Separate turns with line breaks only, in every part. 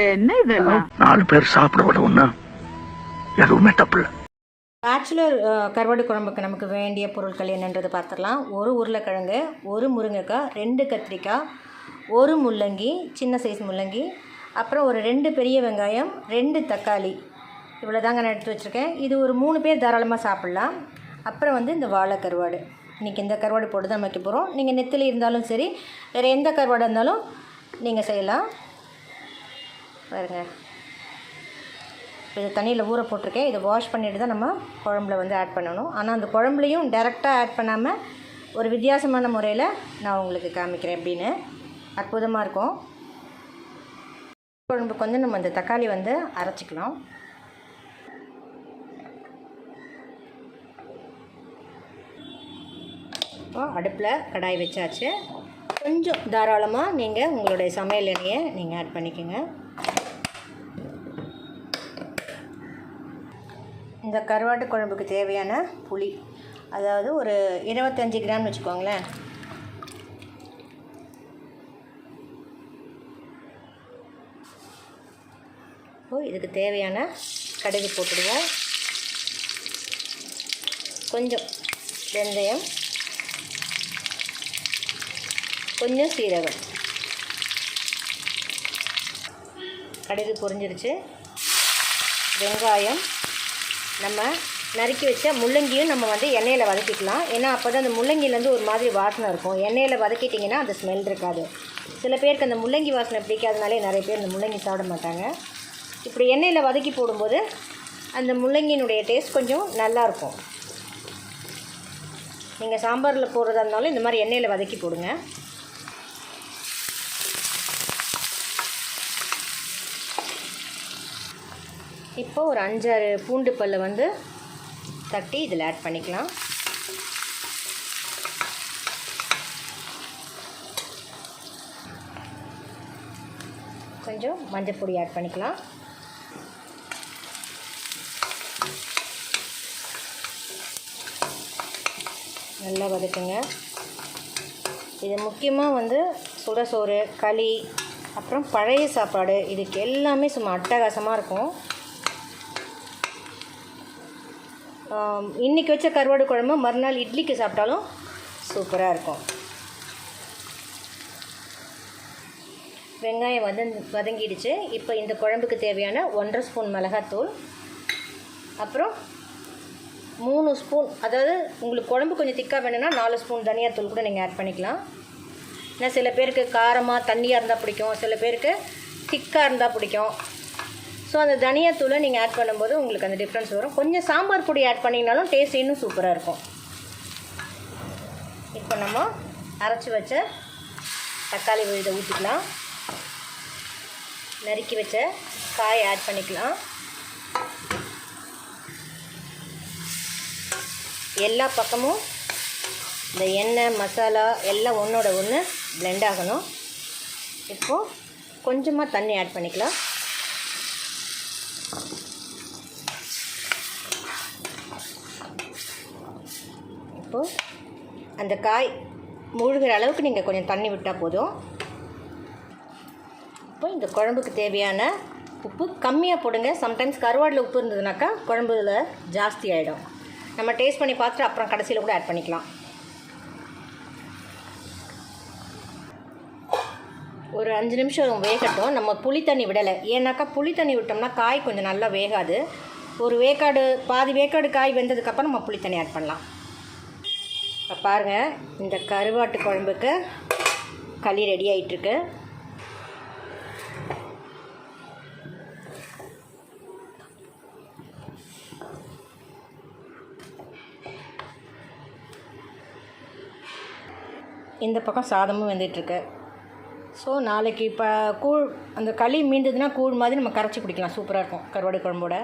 என்ன இதெல்லாம்?
நாலு பேர் சாப்பிட ஒண்ணு. எதுவுமே தப்பு
பேச்சுலர் கருவாடு குழம்புக்கு நமக்கு வேண்டிய பொருட்கள் என்னன்றது பார்த்துடலாம் ஒரு உருளைக்கிழங்கு ஒரு முருங்கைக்காய் ரெண்டு கத்திரிக்காய் ஒரு முள்ளங்கி சின்ன சைஸ் முள்ளங்கி அப்புறம் ஒரு ரெண்டு பெரிய வெங்காயம் ரெண்டு தக்காளி. இவ்வளோ தாங்க நான் எடுத்து வச்சுருக்கேன். இது ஒரு மூணு பேர் தாராளமாக சாப்பிட்லாம். அப்புறம் வந்து இந்த வாழை கருவாடு. இன்றைக்கி இந்த கருவாடு போட்டு தான் வைக்க போகிறோம் நீங்கள் நெத்திலி இருந்தாலும் சரி வேறு எந்த கருவாடு இருந்தாலும் நீங்கள் செய்யலாம். பாருங்க. இது தண்ணியில் ஊற போட்டிருக்கேன். இதை வாஷ் பண்ணிட்டு தான் நம்ம குழம்புல வந்து ஆட் பண்ணணும். ஆனால் அந்த குழம்புலையும் டேரெக்டாக ஆட் பண்ணாமல் ஒரு வித்தியாசமான முறையில் நான் உங்களுக்கு காமிக்கிறேன் எப்படின்னு. அற்புதமாக இருக்கும். குழம்புக்கு வந்து நம்ம அந்த தக்காளி வந்து அரைச்சிக்கலாம். இப்போ அடுப்பில் கடாய் வச்சாச்சு. கொஞ்சம் தாராளமாக நீங்கள் உங்களுடைய சமையல் எண்ணெயை நீங்கள் ஆட் பண்ணிக்கோங்க. இந்த கருவாட்டு குழம்புக்கு தேவையான புளி. அதாவது ஒரு இருபத்தஞ்சி கிராம்னு வச்சுக்கோங்களேன். இப்போ இதுக்கு தேவையான கடுகு போட்டுடுவோம். கொஞ்சம் வெந்தயம். கொஞ்சம் சீரகம். கடுகு பொரிஞ்சிருச்சு. வெங்காயம். நம்ம நறுக்கி வச்ச முள்ளங்கியும் நம்ம வந்து எண்ணெயில் வதக்கிக்கலாம். ஏன்னா அப்போ தான் அந்த முள்ளங்கிலேருந்து ஒரு மாதிரி வாசனை இருக்கும். எண்ணெயில் வதக்கிட்டிங்கன்னா அந்த ஸ்மெல் இருக்காது. சில பேருக்கு அந்த முள்ளங்கி வாசனை பிடிக்காதனாலே நிறைய பேர் அந்த முள்ளங்கி சாப்பிட மாட்டாங்க. இப்படி எண்ணெயில் வதக்கி போடும்போது அந்த முள்ளங்கியினுடைய டேஸ்ட் கொஞ்சம் நல்லாயிருக்கும் நீங்கள் சாம்பாரில் போடுறதா இருந்தாலும் இந்த மாதிரி எண்ணெயில் வதக்கி போடுங்க. இப்போ ஒரு அஞ்சாறு பூண்டு பல்லை வந்து தட்டி இதில் ஆட் பண்ணிக்கலாம். கொஞ்சம் மஞ்சள் பொடி ஆட் பண்ணிக்கலாம். நல்லா வதக்குங்க. இது முக்கியமாக வந்து சுட சோறு களி அப்புறம் பழைய சாப்பாடு. இதுக்கு எல்லாமே சும்மா அட்டகாசமாக இருக்கும். இன்றைக்கி இன்னைக்கு வச்ச கருவாடு குழம்பு மறுநாள் இட்லிக்கு சாப்பிட்டாலும் சூப்பராக இருக்கும். வெங்காயம் வதங் வதங்கிடுச்சு. இப்போ இந்த குழம்புக்கு தேவையான ஒன்றரை ஸ்பூன் மிளகாத்தூள். அப்புறம் மூணு ஸ்பூன் அதாவது உங்களுக்கு குழம்பு கொஞ்சம் திக்காக வேணும்னா நாலு ஸ்பூன் தனியாத்தூள் கூட நீங்கள் ஆட் பண்ணிக்கலாம். ஏன்னா சில பேருக்கு காரமாக தண்ணியாக இருந்தால் பிடிக்கும். சில பேருக்கு திக்காக இருந்தால் பிடிக்கும். ஸோ அந்த தனியாத்தூளை நீங்கள் ஆட் பண்ணும்போது உங்களுக்கு அந்த டிஃப்ரென்ஸ் வரும். கொஞ்சம் சாம்பார் பொடி ஆட் பண்ணிங்கனாலும் டேஸ்ட் இன்னும் சூப்பராக இருக்கும். இப்போ நம்ம அரைச்சி வச்ச தக்காளி விழுதை ஊற்றிக்கலாம் நறுக்கி வச்ச காயை ஆட் பண்ணிக்கலாம். எல்லா பக்கமும் இந்த எண்ணெய் மசாலா எல்லாம் ஒன்றோட ஒன்று பிளெண்ட் ஆகணும். இப்போது கொஞ்சமாக தண்ணி ஆட் பண்ணிக்கலாம். இப்போது அந்த காய் மூழ்கிற அளவுக்கு நீங்கள் கொஞ்சம் தண்ணி விட்டால் போதும். இப்போ இந்த குழம்புக்கு தேவையான உப்பு கம்மியாக போடுங்க. சம்டைம்ஸ் கருவாடில் உப்பு இருந்ததுனாக்கா குழம்புல ஜாஸ்தி ஆகிடும் நம்ம டேஸ்ட் பண்ணி பார்த்துட்டு அப்புறம் கடைசியில் கூட ஆட் பண்ணிக்கலாம். ஒரு அஞ்சு நிமிஷம் வேகட்டும். நம்ம புளி தண்ணி விடலை. ஏன்னாக்கா புளி தண்ணி விட்டோம்னா காய் கொஞ்சம் நல்லா வேகாது. ஒரு வேக்காடு பாதி வேக்காடு காய் வெந்ததுக்கப்புறம் நம்ம புளி தண்ணி ஆட் பண்ணலாம். பாருங்கள் இந்த கருவாட்டு குழம்புக்கு களி ரெடி ஆகிட்டுருக்கு இந்த பக்கம் சாதமும் வெந்துட்டுருக்கு. ஸோ நாளைக்கு இப்போ கூழ் அந்த களி மீந்ததுன்னா கூழ் மாதிரி நம்ம கரைச்சி குடிக்கலாம். சூப்பராக இருக்கும் கருவாடு குழம்போட.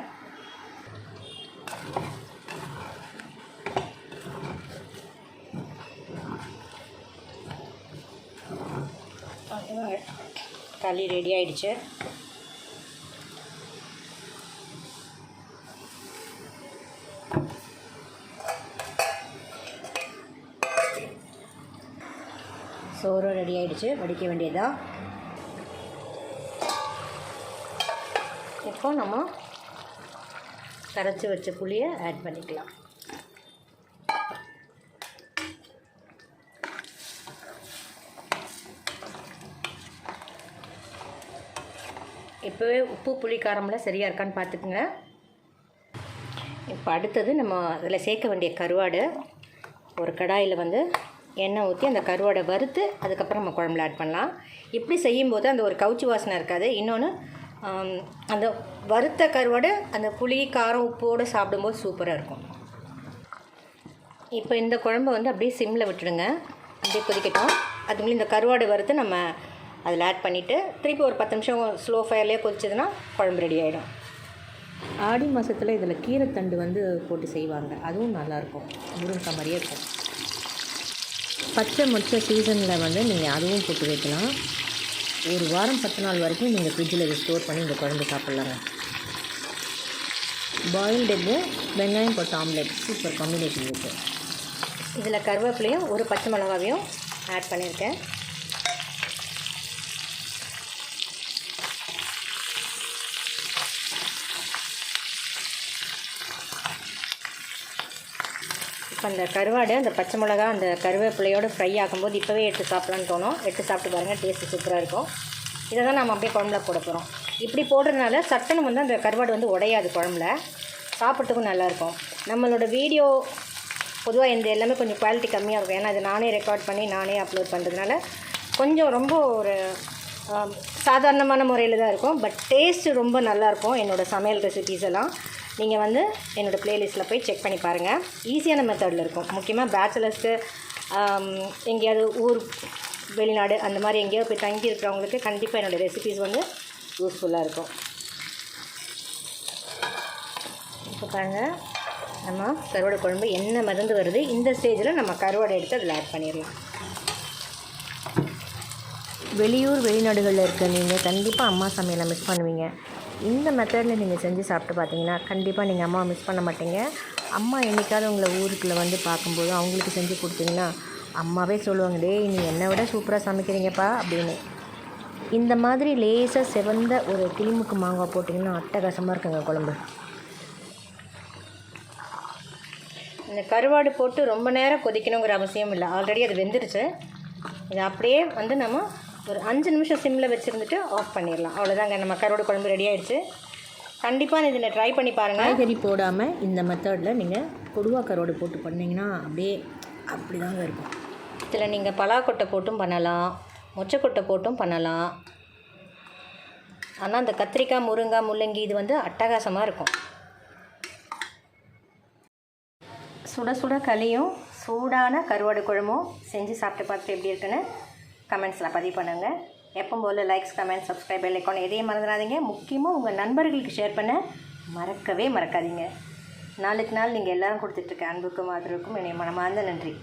களி ரெடி ஆயிடுச்சு. சோறும் ரெடி ஆகிடுச்சு வடிக்க வேண்டியதா இப்போ நம்ம கரைச்சி வச்ச புளியை ஆட் பண்ணிக்கலாம். இப்போவே உப்பு புளி காரம்லாம் சரியாக இருக்கான்னு பார்த்துக்குங்க. இப்போ அடுத்தது நம்ம அதில் சேர்க்க வேண்டிய கருவாடு. ஒரு கடாயில் வந்து எண்ணெய் ஊற்றி அந்த கருவாடை வறுத்து அதுக்கப்புறம் நம்ம குழம்புல ஆட் பண்ணலாம். இப்படி செய்யும்போது அந்த ஒரு கவுச்சி வாசனை இருக்காது. இன்னொன்று அந்த வறுத்த கருவாடு அந்த புளி காரம் உப்போடு சாப்பிடும்போது சூப்பராக இருக்கும். இப்போ இந்த குழம்பு வந்து அப்படியே சிம்மில் விட்டுடுங்க. அப்படியே கொதிக்கட்டும். அதுக்குள்ளே இந்த கருவாடு வறுத்து நம்ம அதில் ஆட் பண்ணிவிட்டு திருப்பி ஒரு பத்து நிமிஷம் ஸ்லோ ஃபயர்லேயே கொதிச்சதுன்னா குழம்பு ரெடி ஆகிடும் ஆடி மாதத்தில் இதில் கீரைத்தண்டு வந்து போட்டு செய்வாங்க. அதுவும் நல்லாயிருக்கும். முருங்கக்காய் மாதிரியே இருக்கும். பச்சை மொச்சை சீசனில் வந்து நீங்கள் அதுவும் போட்டு வைக்கலாம். ஒரு வாரம் பத்து நாள் வரைக்கும் நீங்கள் ஃப்ரிட்ஜில் இதை ஸ்டோர் பண்ணி இந்த குழம்பு சாப்பிட்லாங்க. பாயில்டு எக்கு வெங்காயம் போட்ட ஆம்லெட் சூப்பர் காம்பினேஷன் இருக்குது இதில் கருவேப்பிலையும் ஒரு பச்சை மிளகாவையும் ஆட் பண்ணியிருக்கேன். இப்போ அந்த கருவாடு அந்த பச்சை மிளகா அந்த கருவேப்பிலையோடு ஃப்ரை ஆகும்போது இப்போவே எடுத்து சாப்பிட்லான்னு தோணும். எடுத்து சாப்பிட்டு பாருங்கள் டேஸ்ட்டு சூப்பராக இருக்கும். இதை தான் நம்ம அப்படியே குழம்புல போட போகிறோம் இப்படி போடுறதுனால சட்டன்னு வந்து அந்த கருவாடு வந்து உடையாது குழம்புல. சாப்பிட்றதுக்கும் நல்லாயிருக்கும் நம்மளோட வீடியோ பொதுவாக இந்த எல்லாமே கொஞ்சம் குவாலிட்டி கம்மியாக இருக்கும். ஏன்னா அது நானே ரெக்கார்ட் பண்ணி நானே அப்லோட் பண்ணுறதுனால கொஞ்சம் ரொம்ப ஒரு சாதாரணமான முறையில் தான் இருக்கும். பட் டேஸ்ட்டு ரொம்ப நல்லாயிருக்கும் என்னோடய சமையல் ரெசிபீஸ் எல்லாம். நீங்கள் வந்து என்னோடய ப்ளேலிஸ்ட்டில் போய் செக் பண்ணி பாருங்கள் ஈஸியான மெத்தடில் இருக்கும். முக்கியமாக பேச்சுலர்ஸ்க்கு எங்கேயாவது ஊர் வெளிநாடு அந்த மாதிரி எங்கேயாவது போய் தங்கி இருக்கிறவங்களுக்கு கண்டிப்பாக என்னோடய ரெசிபீஸ் வந்து யூஸ்ஃபுல்லாக இருக்கும். இப்போ பாருங்கள் நம்ம கருவாடை குழம்பு என்ன மருந்து வருது? இந்த ஸ்டேஜில் நம்ம கருவாடை எடுத்து அதில் ஆட் பண்ணிடலாம். வெளியூர் வெளிநாடுகளில் இருக்க நீங்கள் கண்டிப்பாக அம்மா சமையலை மிஸ் பண்ணுவீங்க. இந்த மெத்தடில் நீங்கள் செஞ்சு சாப்பிட்டு பார்த்தீங்கன்னா கண்டிப்பாக நீங்கள் அம்மாவை மிஸ் பண்ண மாட்டீங்க. அம்மா என்னைக்காவது உங்களை ஊருக்குள்ளே வந்து பார்க்கும்போது அவங்களுக்கு செஞ்சு கொடுத்தீங்கன்னா அம்மாவே சொல்லுவாங்க டேய் நீ என்னை விட சூப்பராக சமைக்கிறீங்கப்பா அப்படின்னு. இந்த மாதிரி லேசாக செவந்த ஒரு கிளிமுக்கு மாங்காய் போட்டிங்கன்னா அட்டகாசமாக இருக்குங்க குழம்பு. இந்த கருவாடு போட்டு ரொம்ப நேரம் கொதிக்கணுங்கிற அவசியம் இல்லை. ஆல்ரெடி அது வெந்துருச்சு. இது அப்படியே வந்து நம்ம ஒரு அஞ்சு நிமிஷம் சிம்மில் வச்சுருந்துட்டு ஆஃப் பண்ணிடலாம். அவ்வளோதாங்க நம்ம கருவாடு குழம்பு ரெடி ஆயிடுச்சு. கண்டிப்பாக இதில் ட்ரை பண்ணி பாருங்கள் காய்கறி போடாமல் இந்த மெத்தடில் நீங்கள் கொடுவா கருவாடு போட்டு பண்ணிங்கன்னா அப்படியே அப்படி தாங்க இருக்கும். இதில் நீங்கள் பலாக்கொட்டை போட்டும் பண்ணலாம். மொச்சக்கொட்டை போட்டும் பண்ணலாம். ஆனால் அந்த கத்திரிக்காய் முருங்காய் முள்ளங்கி இது வந்து அட்டகாசமாக இருக்கும். சுட சுட களியும் சூடான கருவாடு குழம்பும் செஞ்சு சாப்பிட்டு பார்த்துட்டு எப்படி இருக்குன்னு கமெண்ட்ஸில் பதிவு பண்ணுங்கள் எப்போ போல் likes comment subscribe bell icon எதையும் மறந்துடாதீங்க. முக்கியமாக உங்கள் நண்பர்களுக்கு ஷேர் பண்ண மறக்கவே மறக்காதீங்க. நாளுக்கு நாள் நீங்கள் எல்லோரும் கொடுத்துட்ருக்க அன்புக்கும் ஆதரவுக்கும் என்னை மனமார்ந்த நன்றி.